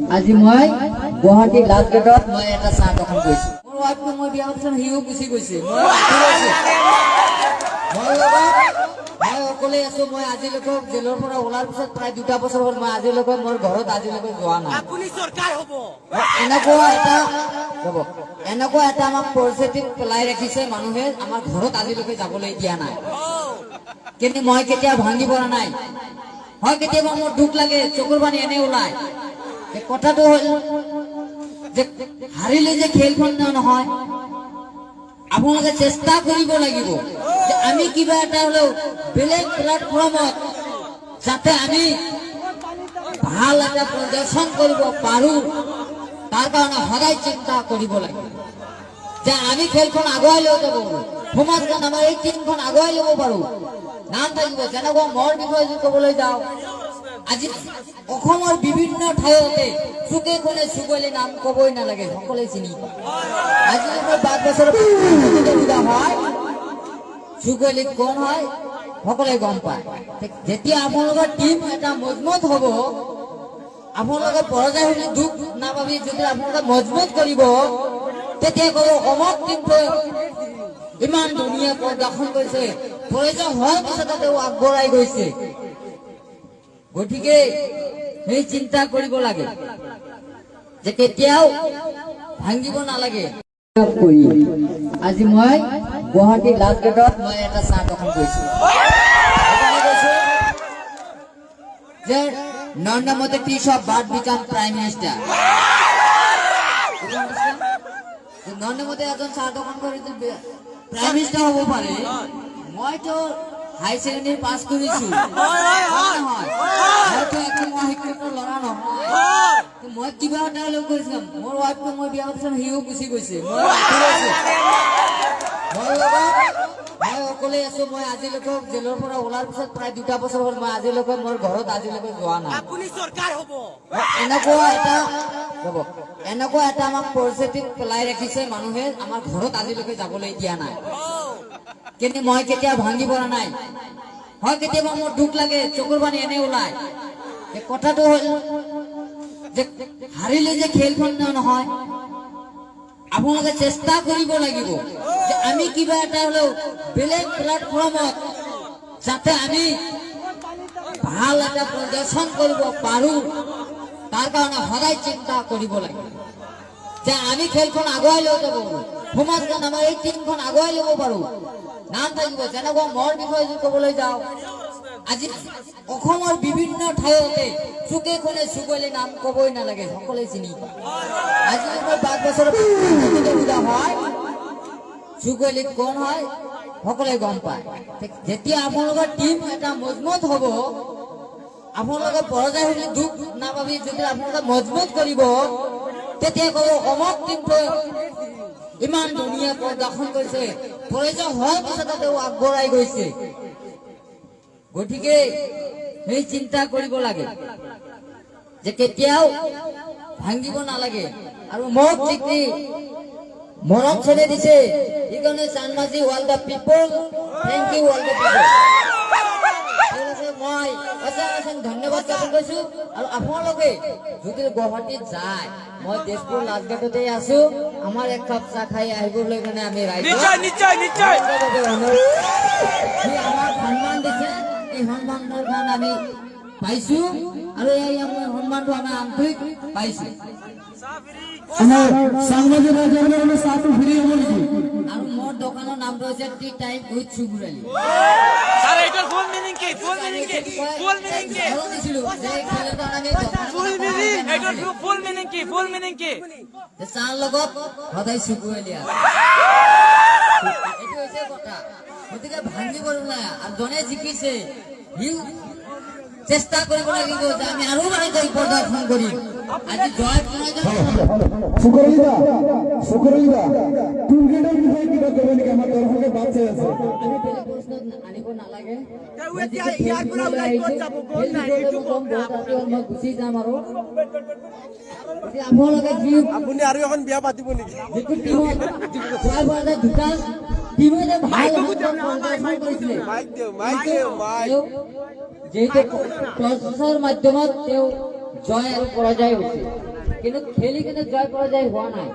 আজি মই গুৱাহাটী লাষ্ট মই এটা চাহ দোকান কৰিছো। মোৰ ৱাইফটো মই বিয়া সিও গুচি গৈছে। মই অকলে আছো। মই আজিলৈকে জেলৰ পৰা ওলাৰ পিছত প্ৰায় দুটা বছৰ হ'ল মই আজিলৈকে মোৰ ঘৰত আজিলৈকে যোৱা নাই। হ'ব। এনেকুৱা এটা ৰ'ব এনেকুৱা এটা আমাক পৰিস্থিতি পেলাই ৰাখিছে মানুহে আমাৰ ঘৰত আজিলৈকে যাবলৈ দিয়া নাই। কিন্তু মই কেতিয়া ভাঙি পৰা নাই। হয় কেতিয়াবা মোৰ দুখ লাগে চকুৰ পানী এনে ওলাই যে কথাটো হ'ল যে হাৰিলে যে খেলখন নহয় আপোনালোকে চেষ্টা কৰিব যে আমি কিবা এটা হলেও বেলেগ প্লেটফৰ্মত যাতে আমি ভালো এটা প্ৰদৰ্শন কৰিব পাৰো, তাৰ কাৰণে সদায় চিন্তা কৰিব লাগিব। যে আমি খেলখন আগুৱাই লৈ যাব সমাজখন আমাৰ এই টিমখন আগুৱাই ল'ব পাৰো। নাম থাকিব, যেনেকুৱা মোৰ বিষয়ে যদি ক'বলৈ যাওঁ আজি অসমৰ বিভিন্ন ঠাইতে চুকে কোণে চুকলি নাম ক'বই নালাগে, সকলোৱে চিনি আজি যদি পাঁচ বছৰ হয়। চুকলি কোন হয়, সকলোৱে গম পায়। যেতিয়া আপোনালোকৰ টিম এটা মজবুত হ'ব আপোনালোকে পৰাজয় হ'লে দুখ নাভাবি যদি আপোনালোকে মজবুত কৰিব, তেতিয়া ক'ব অমক টিমটোৱে ইমান ধুনীয়া প্ৰদৰ্শন কৰিছে। প্ৰয়োজন হোৱাৰ পিছতে তেওঁ আগবঢ়াই গৈছে। গতিকে সেই চিন্তা কৰিব লাগে যে কেতিয়াও ভাঙিব নালাগে। আজি মই গুৱাহাটী লাষ্ট গেটত মই এটা চাহ দোকান কৰিছো। যে নৰেন্দ্ৰ মোদী টিচ অফ bird become prime minister. Narendra Modi এজন চাহ দোকান কৰি প্ৰাইম মিনিষ্টাৰ হ'ব পাৰে, মইতো হাই ছেকেণ্ডেৰী পাছ কৰিছো মইতো একদম অশিক্ষিত ল'ৰা নহয়। মই কিবা এটা কৰিছিলাম। মোৰ ৱাইফটো মই বিয়া পাতিছো সিও গুচি গৈছে। মই অকলে আছো। মই আজিলৈকে জেলৰ পৰা ওলাৰ পিছত প্ৰায় দুটা বছৰ হ'ল মই আজিলৈকে মোৰ ঘৰত আজিলৈকে যোৱা নাই। এনেকুৱা এটা ৰ'ব এনেকুৱা এটা আমাক পৰিস্থিতি পেলাই ৰাখিছে মানুহে আমাৰ ঘৰত আজিলৈকে যাবলৈ দিয়া নাই। কিন্তু মই কেতিয়া ভাঙি পৰা নাই? হয় কেতিয়াবা মোৰ দুখ লাগে, চকুৰ পানী এনে ওলাই যে কথাটো হ'ল যে হাৰিলে যে খেলখন নহয়, আপোনালোকে চেষ্টা কৰিব লাগিব যে আমি কিবা এটা হলেও বেলেগ প্লেটফৰ্মত যাতে আমি ভালো এটা প্ৰদৰ্শন কৰিব পাৰো, তাৰ কাৰণে সদায় চিন্তা কৰিব লাগে। যে আমি খেলখন আগুৱাই লৈ যাব সমাজখন আমাৰ এই টিমখন আগুৱাই ল'ব পাৰো। নাম থাকিব যেনেকুৱা মোৰ বিষয়ে যদি ক'বলৈ যাওঁ। আজি অসমৰ বিভিন্ন ঠাইতে চুকে কোণে চুকলি নাম ক'বই নালাগে, সকলোৱে চিনি আজি যদি পাঁচ বছৰ হয় চুকলি কোন হয়, সকলোৱে গম পায়। যেতিয়া আপোনালোকৰ টিম এটা মজবুত হ'ব, আপোনালোকে পৰাজয় দুখ নাভাবি যদি আপোনালোকে মজবুত কৰিব, তেতিয়া ক'ব অমক টিমটোৱে ইমান ধুনীয়া প্ৰদৰ্শন কৰিছে। প্ৰয়োজন হোৱাৰ পিছতে তেওঁ আগবঢ়াই গৈছে। গতিকে সেই চিন্তা কৰিব লাগে যে কেতিয়াও ভাঙিব নালাগে। আৰু মোক যিখিনি মৰম চেনে দিছে। সেইকাৰণে Chanmari all the people thank you all the people অশেষ ধন্যবাদ জ্ঞাপন কৰিছো। আৰু আপোনালোকে যদি গুৱাহাটীত যায় মই তেজপুৰ লাষ্টগেটতে আছো। আমাৰ এক কাপ চাহ খাই আহিবলৈ মানে আমি। সি আমাক সন্মান দিছে। এই সন্মানৰ কাৰণে আমি পাইছো। আৰু এই আমাৰ সন্মানটো আমি আন্তৰিক পাইছো। আমাৰ সাংবাদিক ৰাইজৰ কাৰণে চাহটো ফ্ৰী হ'ব নেকি? আৰু মোৰ দোকানৰ নামটো হৈছে টি টাইম উইথ চুগুৰালি স্যার এটার ফুল মিনিং কি? ফুল মিনিং কি? ফুল মিনিং কি? ভালো দিছিলো। যে এই কাৰণে আমি দোকানৰ ফুল মিনিং এটার ফুল মিনিং কি? ফুল মিনিং কি? যে চাহৰ লগত সদায় চুগুৰালি আছে। এইটো হৈছে কথা। গতিকে ভাঙিব নালাগে আৰু জনে জিকিছে চেষ্টা কৰিব লাগিব যে আমি আৰু ভালকৈ প্ৰদৰ্শন কৰিম। বিষয়ে কিবা আছে আমি আনিব নালাগে যাব? এইটো না। মই যাম আৰু আপোনালোকে যি আপুনি আৰু এখন বিয়া পাতিব নেকি যিটো টিমত যোৱা বাৰ দুটা টিমে যে ভালো কৰিছিলে মাইক দিওঁ মাইক দিওঁ মাইক যিহেতু টছৰ মাধ্যমত তেওঁ জয় আৰু পৰাজয় হৈছে কিন্তু খেলি কিন্তু জয় পরাজয় হোৱা নাই।